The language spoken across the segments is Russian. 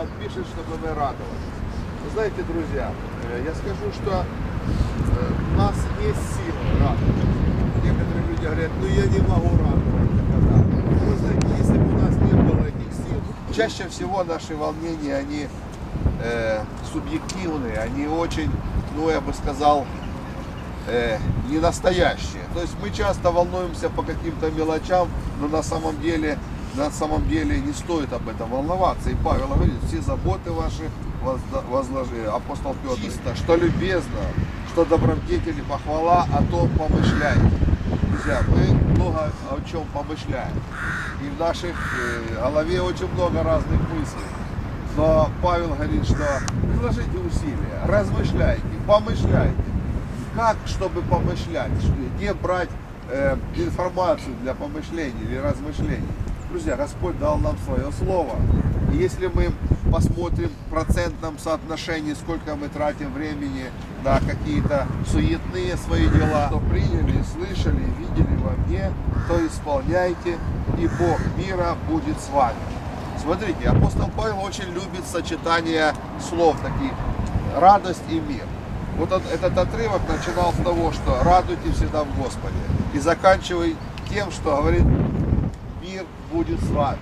он пишет, чтобы мы радовались. Вы знаете, друзья, э, я скажу, что э, у нас есть сила радоваться. Некоторые люди говорят, ну я не могу радоваться. Вы знаете, если бы у нас не было этих сил, чаще всего наши волнения, они э, субъективные, они очень, ну я бы сказал, э, не настоящие. То есть мы часто волнуемся по каким-то мелочам, но на самом деле, на самом деле не стоит об этом волноваться. И Павел говорит, все заботы ваши возложи. Апостол Петр, чисто, что любезно, что добродетели, похвала, о том помышляйте. Друзья, мы много о чем помышляем. И в наших э, голове очень много разных мыслей. Но Павел говорит, что приложите усилия, размышляйте, помышляйте. Как, чтобы помышлять? Где брать э, информацию для помышлений или размышлений? Друзья, Господь дал нам свое слово. И если мы посмотрим в процентном соотношении, сколько мы тратим времени на какие-то суетные свои дела, что приняли, слышали, видели во мне, то исполняйте, и Бог мира будет с вами. Смотрите, апостол Павел очень любит сочетание слов таких радость и мир. Вот от- этот отрывок начинал с того, что радуйтесь всегда в Господе. И заканчивай тем, что говорит, будет с вами.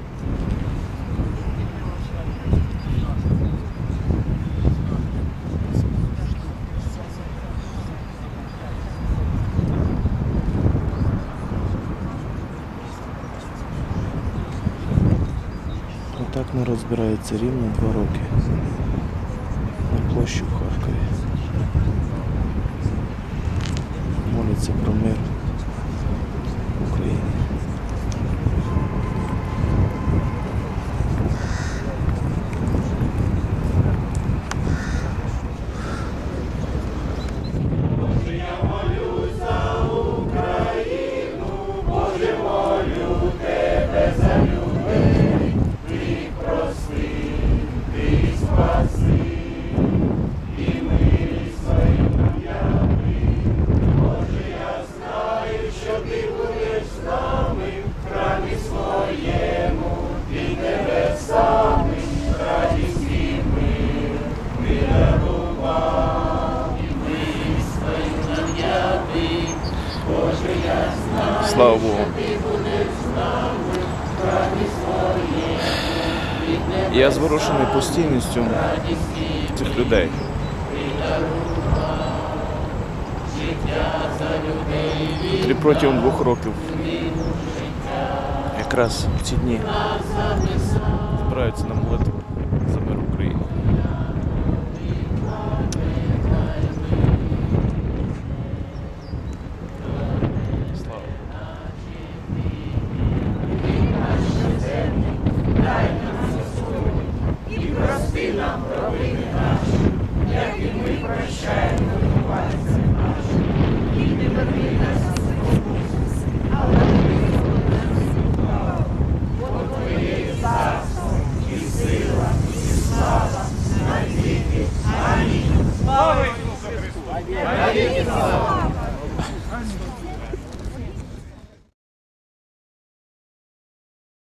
Отак не розбирається рівно два роки. На площі Слава Богу. Я зворушений постійністю цих людей. Котрі протягом двох років якраз в ці дні збираються на молитву нам провини наші, як і ми прощаємо винуватцям наши. И не верни нас у спокус, але визволи нас від права, бо Твоє царство, і сила, и слава, навіки. Амінь. Слава Ісусу Христу! Амінь. Слава!